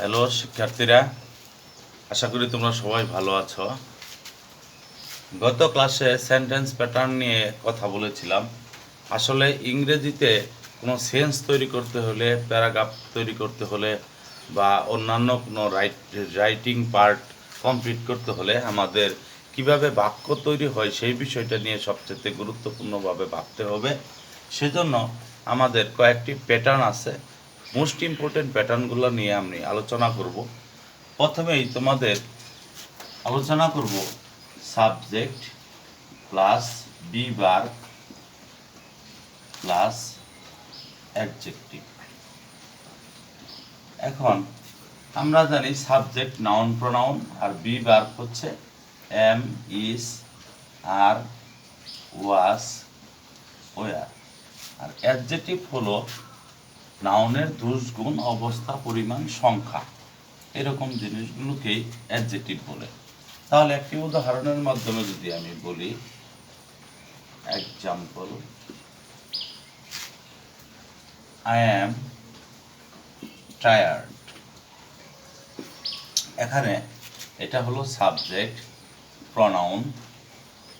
Hello, শিক্ষার্থীরা, আশা করি তোমরা সবাই ভালো আছো। গত ক্লাসে সেন্টেন্স প্যাটার্ন নিয়ে কথা বলেছিলাম। আসলে ইংরেজিতে কোনো সেন্স তৈরি করতে হলে প্যারাগ্রাফ তৈরি করতে হলে, বা অন্যান্য কোনো রাইট রাইটিং পার্ট কমপ্লিট করতে হলে আমাদের কীভাবে বাক্য তৈরি হয় সেই বিষয়টা নিয়ে সবচেয়ে গুরুত্বপূর্ণভাবে ভাবতে হবে। সেজন্য আমাদের কয়েকটি প্যাটার্ন আছে। মোস্ট ইম্পর্টেন্ট প্যাটার্নগুলো নিয়ে আমি আলোচনা করব। প্রথমেই তোমাদের আলোচনা করব সাবজেক্ট প্লাস বি বার প্লাস অ্যাডজেক্টিভ এখন আমরা জানি সাবজেক্ট নাউন প্রোনাউন আর বি বার হচ্ছে am is are was were R adjective হলো নাউনের দোষ গুণ অবস্থা পরিমাণ সংখ্যা। এরকম জিনিসগুলোকেই অ্যাডজেক্টিভ বলে। তাহলে একটি উদাহরণের মাধ্যমে যদি আমি বলি এক্সাম্পল আই অ্যাম টায়ার্ড এখানে এটা হলো সাবজেক্ট প্রনাউন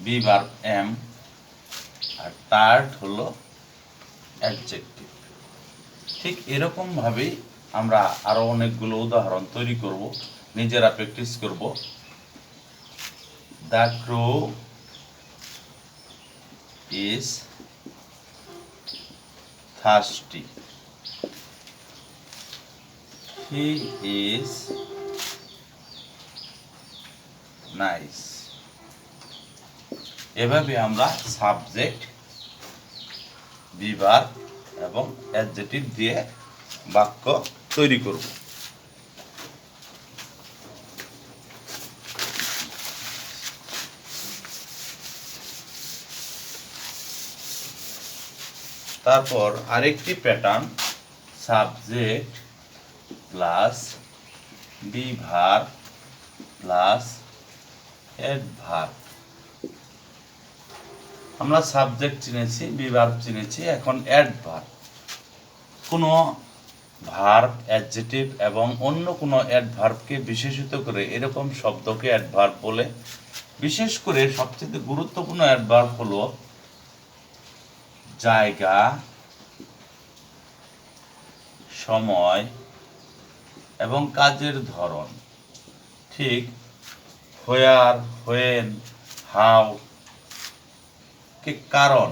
বি বার এম আর টায়ার্ড হলো অ্যাডজেক্টিভ ঠিক এরকমভাবেই আমরা আরও অনেকগুলো উদাহরণ তৈরি করব, নিজেরা প্র্যাকটিস করব। The crow is thirsty. He is nice. এভাবে আমরা সাবজেক্ট, বিভাগ এবং অ্যাডজেটিভ দিয়ে বাক্য তৈরি করব। তারপর আরেকটি প্যাটার্ন সাবজেক্ট প্লাস বি বিভার প্লাস অ্যাডভার আমরা সাবজেক্ট চিনেছি বিভার্ব চিনেছি, এখন অ্যাডভার্ব কোনো ভার্ব অ্যাডজেটিভ এবং অন্য কোনো অ্যাডভার্বকে বিশেষিত করে এরকম শব্দকে অ্যাডভার্ব বলে। বিশেষ করে সবচেয়ে গুরুত্বপূর্ণ অ্যাডভার্ব হলো জায়গা, সময় এবং কাজের ধরন। ঠিক হোয়ার হোয়েন হাউ কে কারণ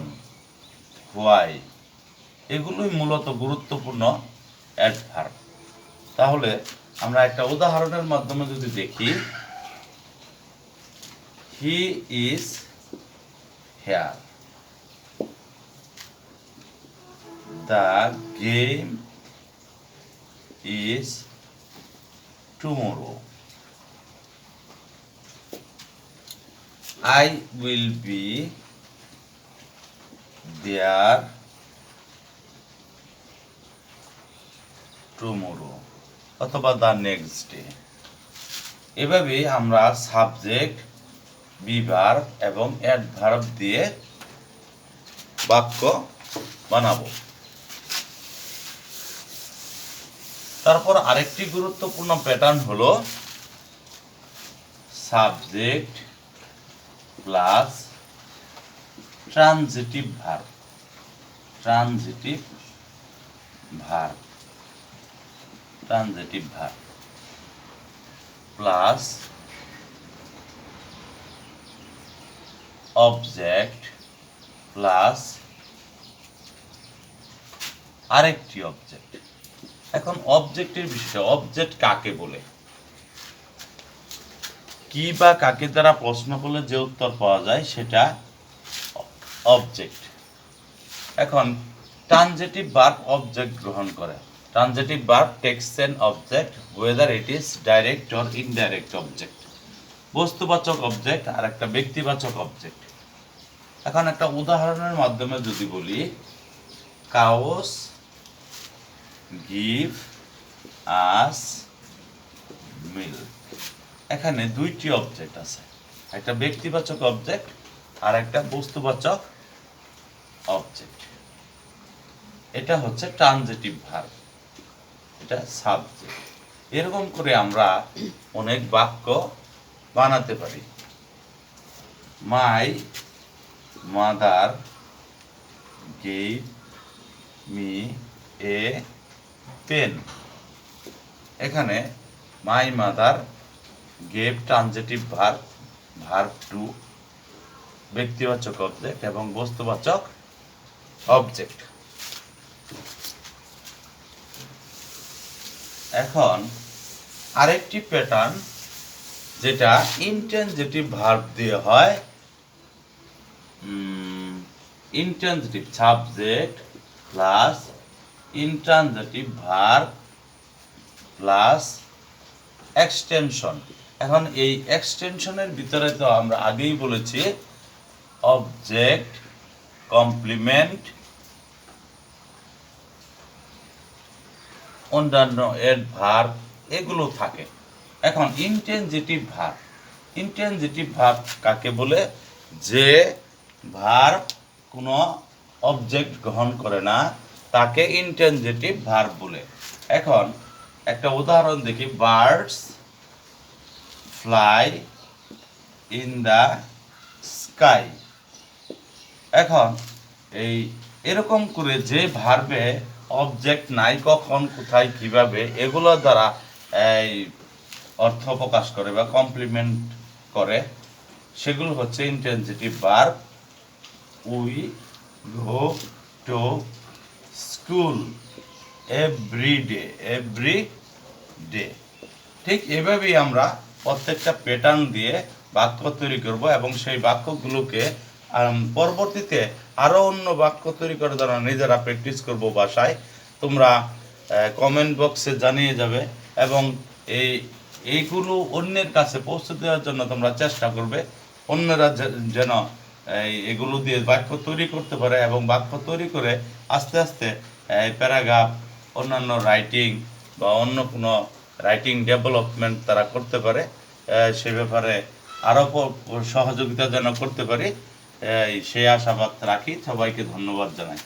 হোয়াই এগুলোই মূলত গুরুত্বপূর্ণ অ্যাডভার্ব তাহলে আমরা একটা উদাহরণের মাধ্যমে যদি দেখি he is here the game is tomorrow I will be there tomorrow অথবা দ্য নেক্সট ডে এভাবে আমরা সাবজেক্ট বিভার এবং অ্যাডভার্ব দিয়ে বাক্য বানাবো। তারপর আরেকটি গুরুত্বপূর্ণ প্যাটার্ন হলো subject plus transitive verb transitive verb transitive verb plus object plus আরেকটি অবজেক্ট এখন অবজেক্টের বিষয়ে অবজেক্ট কাকে বলে? কি বা কাকে দ্বারা প্রশ্ন করলে যে উত্তর পাওয়া যায় সেটা অবজেক্ট এখন ট্রানজেটিভ ভার্ব অবজেক্ট গ্রহণ করে। Transitive verb takes an object whether it is direct or indirect object বস্তুবাচক object আর একটা ব্যক্তিবাচক অবজেক্ট এখন একটা উদাহরণের মাধ্যমে যদি বলি কাউস গিভ, আস মিল এখানে দুইটি অবজেক্ট আছে। একটা ব্যক্তিবাচক অবজেক্ট আর একটা বস্তুবাচক অবজেক্ট এটা হচ্ছে ট্রানজেটিভ ভার্ব এটা সাবজেক্ট এরকম করে আমরা অনেক বাক্য বানাতে পারি। My mother gave me a pen এখানে my mother gave transitive verb verb to ব্যক্তিবাচক object এবং বস্তুবাচক অবজেক্ট এখন আরেকটি প্যাটার্ন যেটা ইনটেনজেটিভ ভার্ব দিয়ে হয়। Intransitive subject plus intransitive verb plus extension এখন এই এক্সটেনশনের ভিতরে তো আমরা আগেই বলেছি অবজেক্ট কমপ্লিমেন্ট অন্যান্য এর ভার্ব এগুলো থাকে। এখন ইনটেনজেটিভ ভার্ব ইনটেনজেটিভ ভার্ব কাকে বলে? যে ভার্ব কোনো অবজেক্ট গ্রহণ করে না, তাকে ইনটেনজেটিভ ভার্ব বলে। এখন একটা উদাহরণ দেখি। Birds fly in the sky এখন এই এরকম করে যে ভার্বে অবজেক্ট নাই কখন কোথায়, কীভাবে, এগুলো দ্বারা এই অর্থ প্রকাশ করে বা কমপ্লিমেন্ট করে। সেগুলো হচ্ছে intransitive verb we go to, school every day every day ঠিক এভাবেই আমরা প্রত্যেকটা প্যাটার্ন দিয়ে বাক্য তৈরি করব এবং সেই বাক্যগুলোকে পরবর্তীতে আরও অন্য বাক্য তৈরি করে দ্বারা নিজেরা প্র্যাকটিস করব বাসায়। তোমরা কমেন্ট বক্সে জানিয়ে যাবে এবং এই, এইগুলো অন্যের কাছে পৌঁছে দেওয়ার জন্য তোমরা চেষ্টা করবে। অন্যরা যেন এগুলো দিয়ে বাক্য তৈরি করতে পারে এবং বাক্য তৈরি করে আস্তে আস্তে প্যারাগ্রাফ অন্যান্য রাইটিং বা অন্য কোনো রাইটিং ডেভেলপমেন্ট তারা করতে পারে। সে ব্যাপারে আরও সহযোগিতা যেন করতে পারি। সেই আশাবাদ রাখি সবাইকে ধন্যবাদ জানাই।